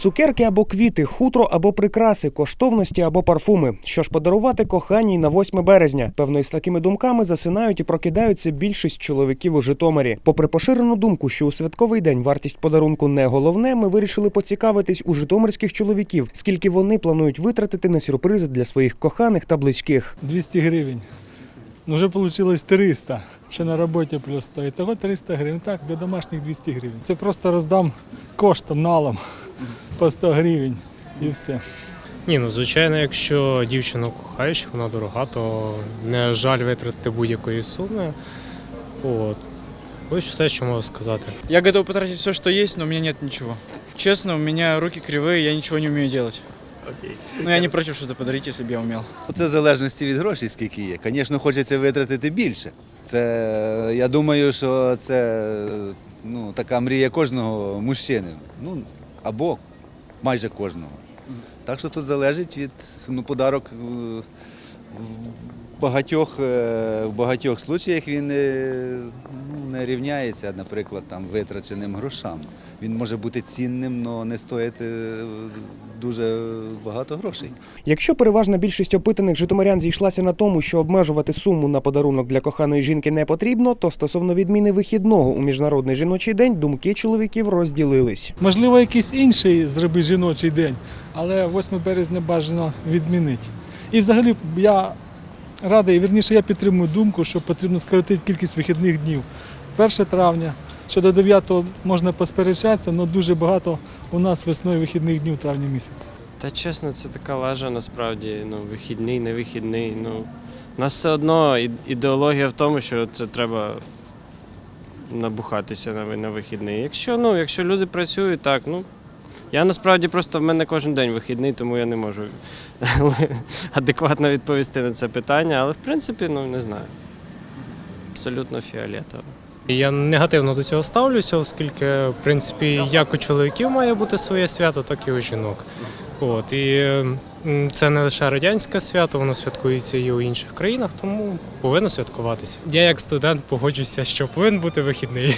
Цукерки або квіти, хутро або прикраси, коштовності або парфуми. Що ж подарувати коханій на 8 березня? Певно, із такими думками засинають і прокидаються більшість чоловіків у Житомирі. Попри поширену думку, що у святковий день вартість подарунку не головне, ми вирішили поцікавитись у житомирських чоловіків, скільки вони планують витратити на сюрпризи для своїх коханих та близьких. 200 гривень. Ну, вже вийшло 300. Ще на роботі плюс 100. І того 300 гривень. Так, до домашніх 200 гривень. Це просто роздам коштом, налом по 100 гривень і все. Ні, ну звичайно, якщо дівчину кохаєш, вона дорога, то не жаль витратити будь-якої суми. От. Ось все, що можу сказати. Я готов потратить все, что есть, но у меня нет ничего. Честно, у меня руки кривые, я ничего не умею делать. Но я не против что-то подарить, если бы я умел. Це в залежності від грошей, скільки є. Звісно, хочеться витратити більше. Це я думаю, що це ну, така мрія кожного мужчини. Ну або майже кожного. Так що тут залежить від ну, подарок е, в багатьох, е, в багатьох случаях він не, ну, не рівняється, наприклад, там, витраченим грошам. Він може бути цінним, але не стоїти е, дуже багато грошей. Якщо переважна більшість опитаних житомирян зійшлася на тому, що обмежувати суму на подарунок для коханої жінки не потрібно, то стосовно відміни вихідного у міжнародний жіночий день думки чоловіків розділились. Можливо, якийсь інший зроби жіночий день, але 8 березня бажано відмінити. І взагалі я радий, вірніше, я підтримую думку, що потрібно скоротити кількість вихідних днів. 1 травня, що до 9 можна посперечатися, але дуже багато у нас весною вихідних днів у травні місяці. Та чесно, це така лажа насправді. Ну, вихідний, не вихідний. Ну, у нас все одно ідеологія в тому, що це треба набухатися на, на вихідний. Якщо, ну, якщо люди працюють, так, ну. Я насправді просто в мене кожен день вихідний, тому я не можу адекватно відповісти на це питання. Але в принципі, ну не знаю. Абсолютно фіолетово. Я негативно до цього ставлюся, оскільки, в принципі, як у чоловіків має бути своє свято, так і у жінок. От, і це не лише радянське свято, воно святкується і у інших країнах, тому повинно святкуватися. Я як студент погоджуюся, що повинен бути вихідний.